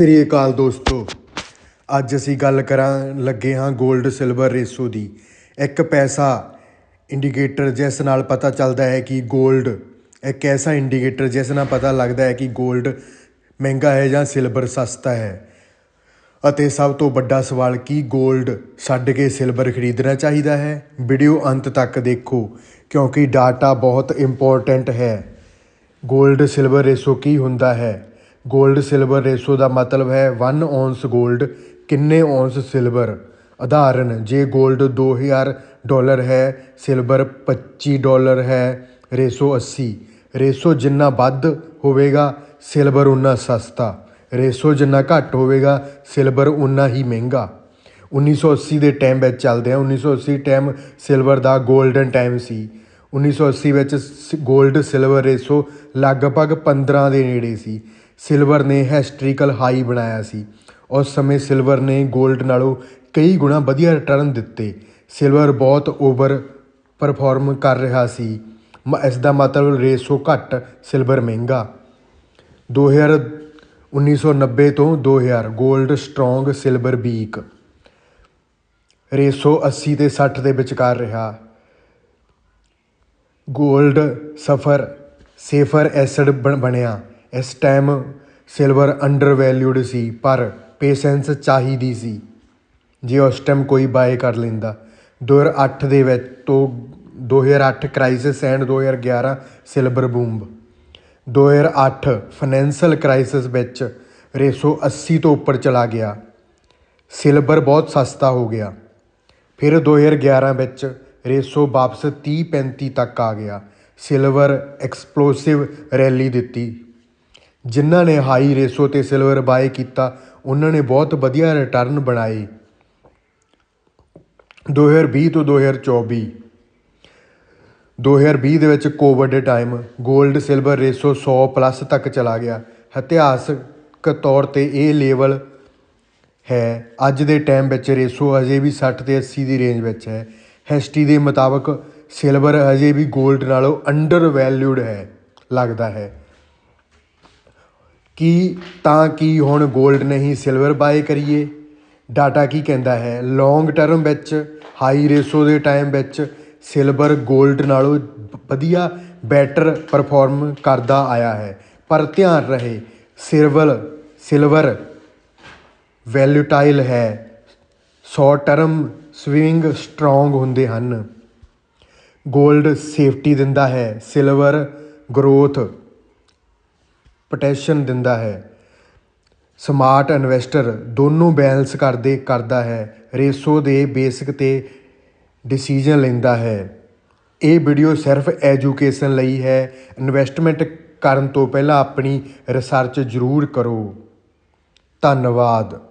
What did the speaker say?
ਸ੍ਰੀ ਅਕਾਲ ਦੋਸਤੋ। ਅੱਜ ਅਸੀਂ ਗੱਲ ਕਰਾਂ ਲੱਗੇ ਹਾਂ 골ਡ ਸਿਲਵਰ ਰੇਸ਼ੋ ਦੀ। ਇੱਕ ਪੈਸਾ ਇੰਡੀਕੇਟਰ ਜਿਸ ਨਾਲ ਪਤਾ ਚੱਲਦਾ ਹੈ ਕਿ 골ਡ ਇੱਕ ਐਸਾ ਇੰਡੀਕੇਟਰ ਜਿਸ ਨਾਲ ਪਤਾ ਲੱਗਦਾ ਹੈ ਕਿ 골ਡ ਮਹਿੰਗਾ ਹੈ ਜਾਂ ਸਿਲਵਰ ਸਸਤਾ ਹੈ। ਅਤੇ ਸਭ ਤੋਂ ਵੱਡਾ ਸਵਾਲ ਕੀ 골ਡ ਛੱਡ ਕੇ ਸਿਲਵਰ ਖਰੀਦਣਾ ਚਾਹੀਦਾ ਹੈ? ਵੀਡੀਓ ਅੰਤ ਤੱਕ ਦੇਖੋ, ਕਿਉਂਕਿ ਡਾਟਾ ਬਹੁਤ ਇੰਪੋਰਟੈਂਟ ਹੈ। 골ਡ ਸਿਲਵਰ ਰੇਸ਼ੋ ਕੀ ਹੁੰਦਾ ਹੈ? ਗੋਲਡ ਸਿਲਵਰ ਰੇਸ਼ੋ ਦਾ ਮਤਲਬ ਹੈ 1 ਔਂਸ ਗੋਲਡ ਕਿੰਨੇ ਔਂਸ ਸਿਲਵਰ ਉਦਾਹਰਣ ਜੇ ਗੋਲਡ 2000 ਡਾਲਰ ਹੈ ਸਿਲਵਰ 25 ਡਾਲਰ ਹੈ ਰੇਸ਼ੋ 80 ਰੇਸ਼ੋ ਜਿੰਨਾ ਵੱਧ ਹੋਵੇਗਾ ਸਿਲਵਰ ਉਨਾ ਸਸਤਾ। ਰੇਸ਼ੋ ਜਿੰਨਾ ਘੱਟ ਹੋਵੇਗਾ ਸਿਲਵਰ ਉਨਾ ਹੀ ਮਹਿੰਗਾ। 1980 ਦੇ ਟਾਈਮ ਵਿੱਚ ਚੱਲਦੇ ਆ 1980 ਟਾਈਮ ਸਿਲਵਰ ਦਾ ਗੋਲਡਨ ਟਾਈਮ ਸੀ। 1980 ਵਿੱਚ ਗੋਲਡ ਸਿਲਵਰ ਰੇਸ਼ੋ ਲਗਭਗ 15 ਦੇ ਨੇੜੇ ਸੀ। ਸਿਲਵਰ ਨੇ ਹਿਸਟਰੀਕਲ ਹਾਈ ਬਣਾਇਆ ਸੀ। ਉਸ ਸਮੇਂ ਸਿਲਵਰ ਨੇ 골ਡ ਨਾਲੋਂ ਕਈ ਗੁਣਾ ਵਧੀਆ ਰਿਟਰਨ ਦਿੱਤੇ। ਸਿਲਵਰ ਬਹੁਤ ਓਵਰ ਪਰਫਾਰਮ ਕਰ ਰਿਹਾ ਸੀ। ਇਸ ਦਾ ਮਤਲਬ ਰੇਸੋ ਘੱਟ ਸਿਲਵਰ ਮਹਿੰਗਾ। 2000 1990 ਤੋਂ 2000 골ਡ ਸਟਰੋਂਗ ਸਿਲਵਰ ਵੀਕ ਰੇਸੋ 80 ਤੇ 60 ਦੇ ਵਿਚਕਾਰ ਰਿਹਾ। 골ਡ ਸਫਰ ਸੇਫਰ ਐਸਿਡ ਬਣਿਆ। ਇਸ ਟਾਈਮ ਸਿਲਵਰ ਅੰਡਰ ਵੈਲਿਊਡ ਸੀ, ਪਰ ਪੇਸ਼ੈਂਸ ਚਾਹੀਦੀ ਸੀ। ਜੇ ਉਸ ਟਾਈਮ ਕੋਈ ਬਾਏ ਕਰ ਲੈਂਦਾ 2008 ਦੇ ਵਿੱਚ ਤੋਂ 2008 crisis and 2011 silver boom 2008 financial crisis ਵਿੱਚ ਰੇਸ਼ੋ 80 ਤੋਂ ਉੱਪਰ ਚਲਾ ਗਿਆ। ਸਿਲਵਰ ਬਹੁਤ ਸਸਤਾ ਹੋ ਗਿਆ। ਫਿਰ 2011 ਵਿੱਚ ਰੇਸ਼ੋ ਵਾਪਸ 30 35 ਤੱਕ ਆ ਗਿਆ। ਸਿਲਵਰ ਐਕਸਪਲੋਸਿਵ ਰੈਲੀ ਦਿੱਤੀ। ਜਿਨ੍ਹਾਂ ਨੇ ਹਾਈ ਰੇਸ਼ੋ ਅਤੇ ਸਿਲਵਰ ਬਾਏ ਕੀਤਾ, ਉਹਨਾਂ ਨੇ ਬਹੁਤ ਵਧੀਆ ਰਿਟਰਨ ਬਣਾਏ 2020 ਤੋਂ 2024 2020 ਦੇ ਵਿੱਚ ਕੋਵਿਡ ਦੇ ਟਾਈਮ 골ਡ ਸਿਲਵਰ ਰੇਸ਼ੋ 100 ਪਲੱਸ ਤੱਕ ਚਲਾ ਗਿਆ। ਇਤਿਹਾਸਕ ਤੌਰ ਤੇ ਇਹ ਲੈਵਲ ਹੈ। ਅੱਜ ਦੇ ਟਾਈਮ ਵਿੱਚ ਰੇਸ਼ੋ ਅਜੇ ਵੀ 60 ਤੇ 80 ਦੀ ਰੇਂਜ ਵਿੱਚ ਹੈ। ਹਿਸਟਰੀ ਦੇ ਮੁਤਾਬਕ ਸਿਲਵਰ ਅਜੇ ਵੀ 골ਡ ਨਾਲੋਂ ਅੰਡਰ ਵੈਲਿਊਡ ਹੈ, ਲੱਗਦਾ ਹੈ। ਕਿ ਤਾਂ ਕਿ ਹੁਣ ਗੋਲਡ ਨਹੀਂ ਸਿਲਵਰ ਬਾਏ ਕਰੀਏ? ਡਾਟਾ ਕੀ ਕਹਿੰਦਾ ਹੈ? ਲੌਂਗ ਟਰਮ ਵਿੱਚ ਹਾਈ ਰੇਸੋ ਦੇ ਟਾਈਮ ਵਿੱਚ ਸਿਲਵਰ ਗੋਲਡ ਨਾਲੋਂ ਵਧੀਆ ਬੈਟਰ ਪਰਫੋਰਮ ਕਰਦਾ ਆਇਆ ਹੈ। ਪਰ ਧਿਆਨ ਰਹੇ ਸਿਲਵਰ ਸਿਲਵਰ ਵੈਲਿਊਟਾਈਲ ਹੈ। ਸ਼ਾਰਟ ਟਰਮ ਸਵਿੰਗ ਸਟਰੋਂਗ ਹੁੰਦੇ ਹਨ। ਗੋਲਡ ਸੇਫਟੀ ਦਿੰਦਾ ਹੈ। ਸਿਲਵਰ ਗਰੋਥ ਪੋਟੈਸ਼ਨ ਦਿੰਦਾ ਹੈ। ਸਮਾਰਟ ਇਨਵੈਸਟਰ ਦੋਨੋਂ ਬੈਲੈਂਸ ਕਰਦੇ ਕਰਦਾ ਹੈ। ਰੇਸ਼ੋ ਦੇ ਬੇਸਿਕ ਤੇ ਡਿਸੀਜਨ ਲੈਂਦਾ ਹੈ। ਇਹ ਵੀਡੀਓ ਸਿਰਫ ਐਜੂਕੇਸ਼ਨ ਲਈ ਹੈ। ਇਨਵੈਸਟਮੈਂਟ ਕਰਨ ਤੋਂ ਪਹਿਲਾਂ ਆਪਣੀ ਰਿਸਰਚ ਜ਼ਰੂਰ ਕਰੋ। ਧੰਨਵਾਦ।